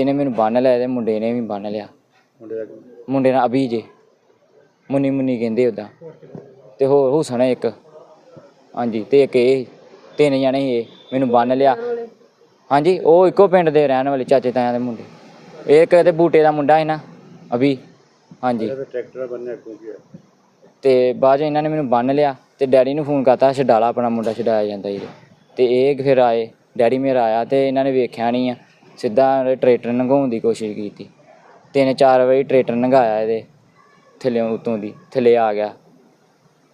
ਤੇ ਇਹਨੇ ਮੈਨੂੰ ਬੰਨ ਲਿਆ ਤੇ ਮੁੰਡੇ ਨੇ ਵੀ ਬੰਨ ਲਿਆ। ਮੁੰਡੇ ਦਾ ਮੁੰਡੇ ਨਾਲ ਅਭੀ ਜੇ। ਮੁੰਨੀ ਮੁੰਨੀ ਕਹਿੰਦੇ ਉਦਾਂ ਤੇ ਹੋਰ ਹੁਸਨ ਇੱਕ। ਹਾਂਜੀ ਤੇ ਇੱਕ ਇਹ। ਤਿੰਨ ਜਣੇ ਸੀ ਇਹ। ਮੈਨੂੰ ਬੰਨ ਲਿਆ। ਹਾਂਜੀ ਉਹ ਇੱਕੋ ਪਿੰਡ ਦੇ ਰਹਿਣ ਵਾਲੇ ਚਾਚੇ ਤਾਇਆਂ ਦੇ ਮੁੰਡੇ। ਇਹ ਇੱਕ ਤੇ ਬੂਟੇ ਦਾ ਮੁੰਡਾ ਸੀ ਨਾ ਅਭੀ। ਹਾਂਜੀ। ਟਰੈਕਟਰ ਬੰਨਿਆ ਕਿਉਂ ਗਿਆ ਤੇ ਬਾਅਦ 'ਚ ਇਹਨਾਂ ਨੇ ਮੈਨੂੰ ਬੰਨ ਲਿਆ ਤੇ ਡੈਡੀ ਨੂੰ ਫੋਨ ਕਰਤਾ ਛਡਾਲਾ ਆਪਣਾ ਮੁੰਡਾ ਛਡਾਇਆ ਜਾਂਦਾ ਜੀ ਤੇ ਇਹ ਫਿਰ ਆਏ। ਡੈਡੀ ਮੇਰਾ ਆਇਆ ਤੇ ਇਹਨਾਂ ਨੇ ਵੇਖਿਆ ਨਹੀਂ ਆ। ਸਿੱਧਾ ਟਰੈਕਟਰ ਲੰਘਾਉਣ ਦੀ ਕੋਸ਼ਿਸ਼ ਕੀਤੀ। ਤਿੰਨ ਚਾਰ ਵਾਰੀ ਟਰੈਕਟਰ ਲੰਘਾਇਆ ਇਹਦੇ ਥੱਲੇ ਉਤੋਂ ਦੀ ਥੱਲੇ ਆ ਗਿਆ।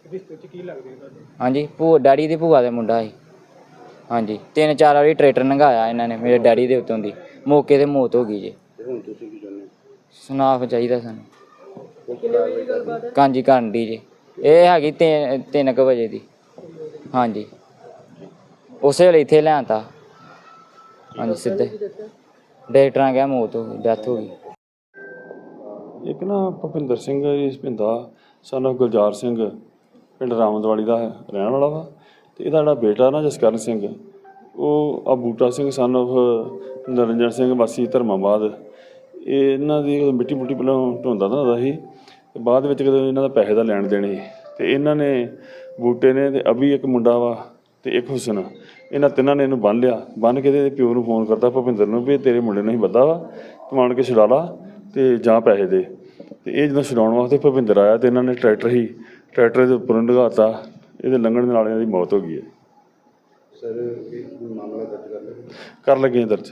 ਰਿਸ਼ਤੇ ਚ ਕੀ ਲੱਗਦੇ ਤੁਹਾਡੇ? ਹਾਂਜੀ ਭੂਆ ਡੈਡੀ ਦੀ ਭੂਆ ਦਾ ਮੁੰਡਾ ਸੀ। ਹਾਂਜੀ ਤਿੰਨ ਚਾਰ ਵਾਰੀ ਟਰੈਕਟਰ ਲੰਘਾਇਆ ਇਹਨਾਂ ਨੇ ਮੇਰੇ ਡੈਡੀ ਦੇ ਉਤੋਂ ਦੀ। ਮੌਕੇ ਤੇ ਮੌਤ ਹੋ ਗਈ ਜੀ। ਤੇ ਹੁਣ ਤੁਸੀਂ ਕੀ ਚਾਹੁੰਦੇ ਸੁਨਾਫ ਚਾਹੀਦਾ ਸਾਨੂੰ। ਕਿੰਨੇ ਵਜੇ ਗੱਲਬਾਤ ਹੈ? ਕਾਂਜੀ ਕਰਨ ਦੀ ਜੀ। ਇਹ ਹੈਗੀ 3 ਕੁ ਵਜੇ ਦੀ। ਹਾਂਜੀ। ਉਸੇ ਵੇਲੇ ਇੱਥੇ ਲਿਆਂਤਾ। ਹਾਂਜੀ, ਸਿੱਧੇ। ਡਾਕਟਰਾਂ ਕਿਹਾ ਮੌਤ ਹੋ ਗਈ, ਡੈਥ ਹੋ ਗਈ। ਇੱਕ ਨਾ ਭੁਪਿੰਦਰ ਸਿੰਘ ਇਸ ਪਿੰਦਾ ਸਾਨੂੰ ਗੁਲਜ਼ਾਰ ਸਿੰਘ। ਪਿੰਡ ਰਾਮਦਵਾਲੀ ਦਾ ਹੈ- ਰਹਿਣ ਵਾਲਾ ਵਾ। ਤੇ ਇਹਦਾ ਜਿਹੜਾ ਬੇਟਾ ਨਾ ਜਸਕਰਨ ਸਿੰਘ, ਉਹ ਆ ਬੂਟਾ ਸਿੰਘ ਸਨ of ਨਰਿੰਜਨ ਸਿੰਘ, ਵਾਸੀ ਧਰਮਾਬਾਦ। ਇਹ ਇਹਨਾਂ ਦੀ ਮਿੱਟੀ ਮੁੱਟੀ ਪਹਿਲਾਂ ਢੋਂਦਾ ਤਾਂ ਸੀ, ਤੇ ਬਾਅਦ ਵਿੱਚ ਕਦੇ ਇਹਨਾਂ ਦਾ ਪੈਸੇ ਦਾ ਲੈਣ ਦੇਣੇ ਸੀ, ਤੇ ਇਹਨਾਂ ਨੇ ਬੂਟੇ ਨੇ ਤੇ ਅਭੀ ਇੱਕ ਮੁੰਡਾ ਵਾ ਤੇ ਇੱਕ ਹੁਸਨ ਇਹਨਾਂ ਤਿੰਨਾਂ ਨੇ ਇਹਨੂੰ ਬੰਨ ਲਿਆ। ਬੰਨ ਕੇ ਤੇ ਪਿਓ ਨੂੰ ਫੋਨ ਕਰਤਾ ਭੁਪਿੰਦਰ ਨੂੰ ਵੀ ਤੇਰੇ ਮੁੰਡੇ ਨੂੰ ਹੀ ਬੱਦਾ ਵਾ। ਤੂੰ ਆਣ ਕੇ ਛੁਡਾ ਲਾ ਤੇ ਜਾਂ ਪੈਸੇ ਦੇ। ਤੇ ਇਹ ਜਦੋਂ ਛਡਾਉਣ ਵਾਸਤੇ ਭੁਪਿੰਦਰ ਆਇਆ ਤੇ ਇਹਨਾਂ ਨੇ ਟਰੈਕਟਰ ਹੀ ਟਰੈਕਟਰ ਦੇ ਉੱਪਰੋਂ ਡਗਾਤਾ ਇਹਦੇ ਲੰਘਣ ਦੇ ਨਾਲ ਇਹਨਾਂ ਦੀ ਮੌਤ ਹੋ ਗਈ ਹੈ। ਸਰ ਇਹ ਮਾਮਲਾ ਦਰਜ ਕਰ ਲਿਆ? ਕਰ ਲੱਗੇ ਦਰਜ।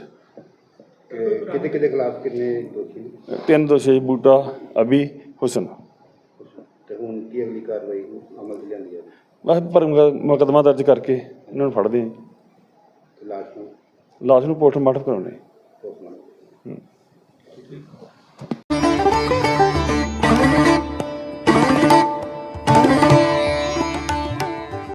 ਕਿਤੇ ਕਿਤੇ ਖਿਲਾਫ ਕਿੰਨੇ ਦੋਸ਼ੀ? ਤਿੰਨ ਦੋਸ਼ੀ ਬੂਟਾ ਅਭੀ ਹੁਸਨ। ਤੇ ਹੁਣ ਕੀ ਅਗਲੀ ਕਾਰਵਾਈ ਅਮਲ 'ਚ ਲਿਆਂਦੀ ਬਸ ਪਰ ਮੁਕੱਦਮਾ ਦਰਜ ਕਰਕੇ ਇਹਨਾਂ ਨੂੰ ਫੜਦੇ ਹਾਂ ਲਾਸ਼ ਨੂੰ? ਲਾਸ਼ ਨੂੰ ਪੋਸਟਮਾਰਟਮ ਕਰਾਉਣੇ। ਪੋਸਟਮਾਰਟਮ।